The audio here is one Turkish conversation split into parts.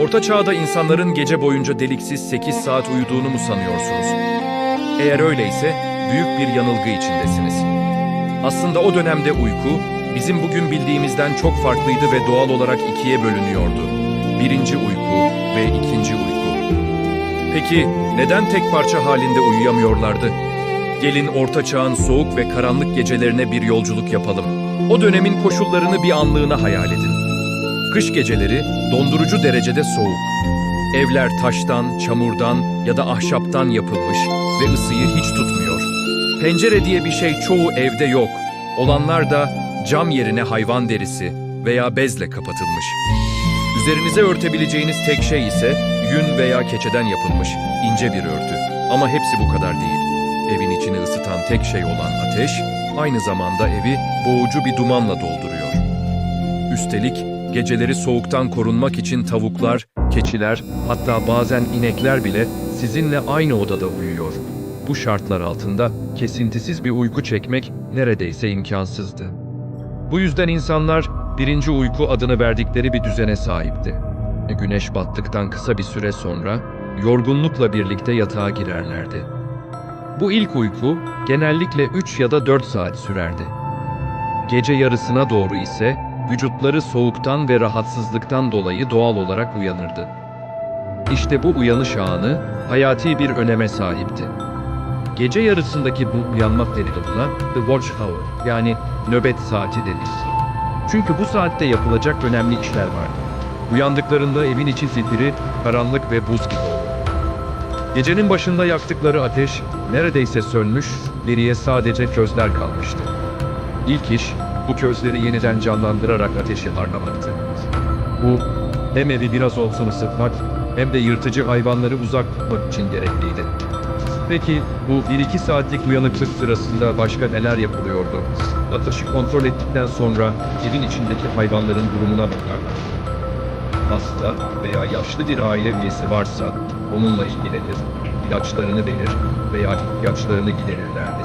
Orta çağda insanların gece boyunca deliksiz 8 saat uyuduğunu mu sanıyorsunuz? Eğer öyleyse büyük bir yanılgı içindesiniz. Aslında o dönemde uyku bizim bugün bildiğimizden çok farklıydı ve doğal olarak ikiye bölünüyordu. Birinci uyku ve ikinci uyku. Peki neden tek parça halinde uyuyamıyorlardı? Gelin Orta Çağ'ın soğuk ve karanlık gecelerine bir yolculuk yapalım. O dönemin koşullarını bir anlığına hayal edin. Kış geceleri dondurucu derecede soğuk. Evler taştan, çamurdan ya da ahşaptan yapılmış ve ısıyı hiç tutmuyor. Pencere diye bir şey çoğu evde yok. Olanlar da cam yerine hayvan derisi veya bezle kapatılmış. Üzerinize örtebileceğiniz tek şey ise yün veya keçeden yapılmış ince bir örtü. Ama hepsi bu kadar değil. Evin içini ısıtan tek şey olan ateş, aynı zamanda evi boğucu bir dumanla dolduruyor. Üstelik geceleri soğuktan korunmak için tavuklar, keçiler, hatta bazen inekler bile sizinle aynı odada uyuyor. Bu şartlar altında kesintisiz bir uyku çekmek neredeyse imkansızdı. Bu yüzden insanlar birinci uyku adını verdikleri bir düzene sahipti. Güneş battıktan kısa bir süre sonra yorgunlukla birlikte yatağa girerlerdi. Bu ilk uyku genellikle 3 ya da 4 saat sürerdi. Gece yarısına doğru ise vücutları soğuktan ve rahatsızlıktan dolayı doğal olarak uyanırdı. İşte bu uyanış anı hayati bir öneme sahipti. Gece yarısındaki bu uyanma periyoduna the watch hour yani nöbet saati denir. Çünkü bu saatte yapılacak önemli işler vardı. Uyandıklarında evin içi zifiri, karanlık ve buz gibi oldu. Gecenin başında yaktıkları ateş neredeyse sönmüş, geriye sadece közler kalmıştı. İlk iş bu közleri yeniden canlandırarak ateşi harlamaktı. Bu hem evi biraz olsun ısıtmak hem de yırtıcı hayvanları uzak tutmak için gerekliydi. Peki bu 1-2 saatlik uyanıklık sırasında başka neler yapılıyordu? Ateşi kontrol ettikten sonra evin içindeki hayvanların durumuna bakarlar. Hasta veya yaşlı bir aile üyesi varsa onunla ilgilenir, ilaçlarını verir veya ihtiyaçlarını giderirlerdi.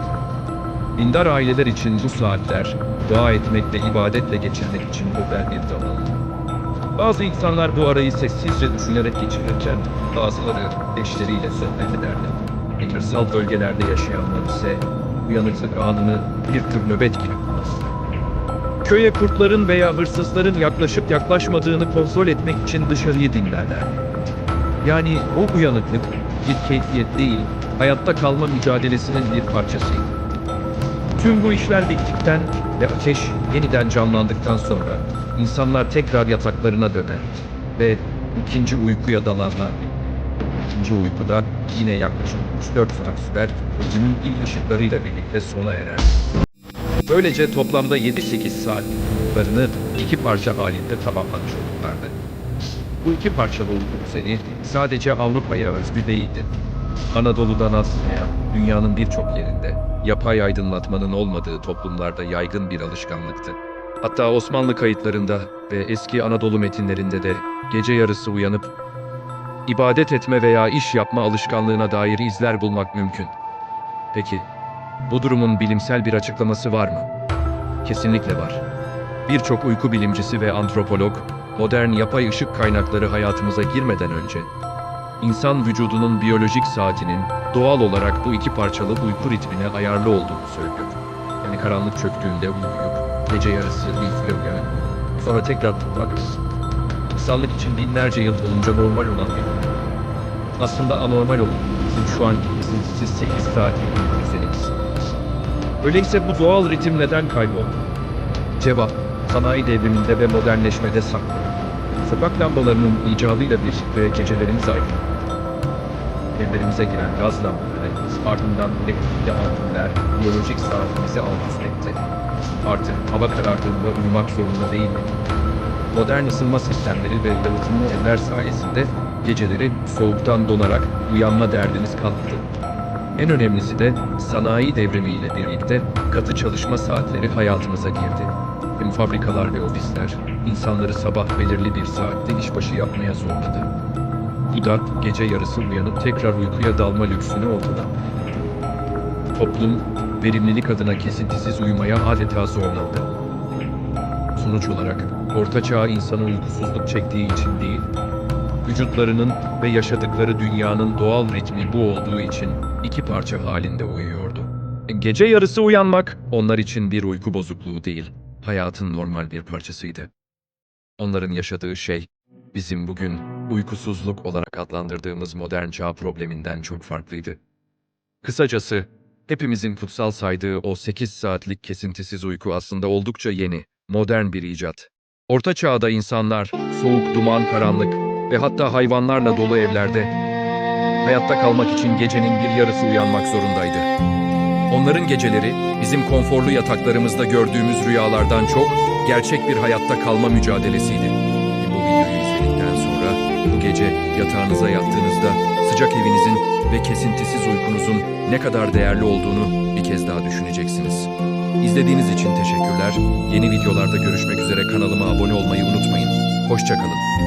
Dindar aileler için bu saatler dua etmek ve ibadetle geçirmek için özel bir zaman. Bazı insanlar bu arayı sessizce düşünerek geçirirken bazıları eşleriyle sohbet ederdi. Kırsal bölgelerde yaşayanlar ise uyanıklık anını bir tür nöbet gibi Köye kurtların veya hırsızların yaklaşıp yaklaşmadığını kontrol etmek için dışarıyı dinlerler. Yani o uyanıklık bir keyfiyet değil, hayatta kalma mücadelesinin bir parçasıydı. Tüm bu işler bittikten ve ateş yeniden canlandıktan sonra insanlar tekrar yataklarına döner ve ikinci uykuya dalarlar. İkinci uykuda yine yaklaşık 3-4 saat sürer, günün ilk ışıklarıyla birlikte sona erer. Böylece toplamda 7-8 saat uykularını iki parça halinde tamamlamış olurlardı. Bu iki parçalı uyku düzeni sadece Avrupa'ya özgü değildi. Anadolu'dan Asya'ya, dünyanın birçok yerinde yapay aydınlatmanın olmadığı toplumlarda yaygın bir alışkanlıktı. Hatta Osmanlı kayıtlarında ve eski Anadolu metinlerinde de gece yarısı uyanıp ibadet etme veya iş yapma alışkanlığına dair izler bulmak mümkün. Peki, bu durumun bilimsel bir açıklaması var mı? Kesinlikle var. Birçok uyku bilimcisi ve antropolog, modern yapay ışık kaynakları hayatımıza girmeden önce, insan vücudunun biyolojik saatinin doğal olarak bu iki parçalı uyku ritmine ayarlı olduğunu söylüyor. Yani karanlık çöktüğünde uyuyup, gece yarısı bir uyanıp, sonra tekrar tutmak, insanlık için binlerce yıl boyunca normal olan bir. Aslında anormal olan bizim şu anki kesintisiz 8 saatlik uyku düzenimiz. Öyleyse bu doğal ritim neden kayboldu? Cevap, sanayi devriminde ve modernleşmede saklı. Sokak lambalarının icadıyla birlikte gecelerimiz aydınlandı. Evlerimize giren gaz lambaları, ardından elektrikli ampuller, biyolojik saatimizi alt üst etti. Artık hava karardığında uyumak zorunda değildik. Modern ısınma sistemleri ve yalıtımlı evler sayesinde geceleri soğuktan donarak uyanma derdimiz kalktı. En önemlisi de sanayi devrimiyle birlikte katı çalışma saatleri hayatımıza girdi. Hem fabrikalar ve ofisler insanları sabah belirli bir saatte işbaşı yapmaya zorladı. Bu da gece yarısı uyanıp tekrar uykuya dalma lüksünü ortadan. Toplum verimlilik adına kesintisiz uyumaya adeta zorlandı. Sonuç olarak Orta Çağ insanı uykusuzluk çektiği için değil, Vücutlarının ve yaşadıkları dünyanın doğal ritmi bu olduğu için iki parça halinde uyuyordu. Gece yarısı uyanmak onlar için bir uyku bozukluğu değil, hayatın normal bir parçasıydı. Onların yaşadığı şey, bizim bugün uykusuzluk olarak adlandırdığımız modern çağ probleminden çok farklıydı. Kısacası, hepimizin kutsal saydığı o 8 saatlik kesintisiz uyku aslında oldukça yeni, modern bir icat. Orta çağda insanlar, soğuk, duman, karanlık ve hatta hayvanlarla dolu evlerde hayatta kalmak için gecenin bir yarısı uyanmak zorundaydı. Onların geceleri bizim konforlu yataklarımızda gördüğümüz rüyalardan çok gerçek bir hayatta kalma mücadelesiydi. Gece yatağınıza yattığınızda sıcak evinizin ve kesintisiz uykunuzun ne kadar değerli olduğunu bir kez daha düşüneceksiniz. İzlediğiniz için teşekkürler. Yeni videolarda görüşmek üzere kanalıma abone olmayı unutmayın. Hoşçakalın.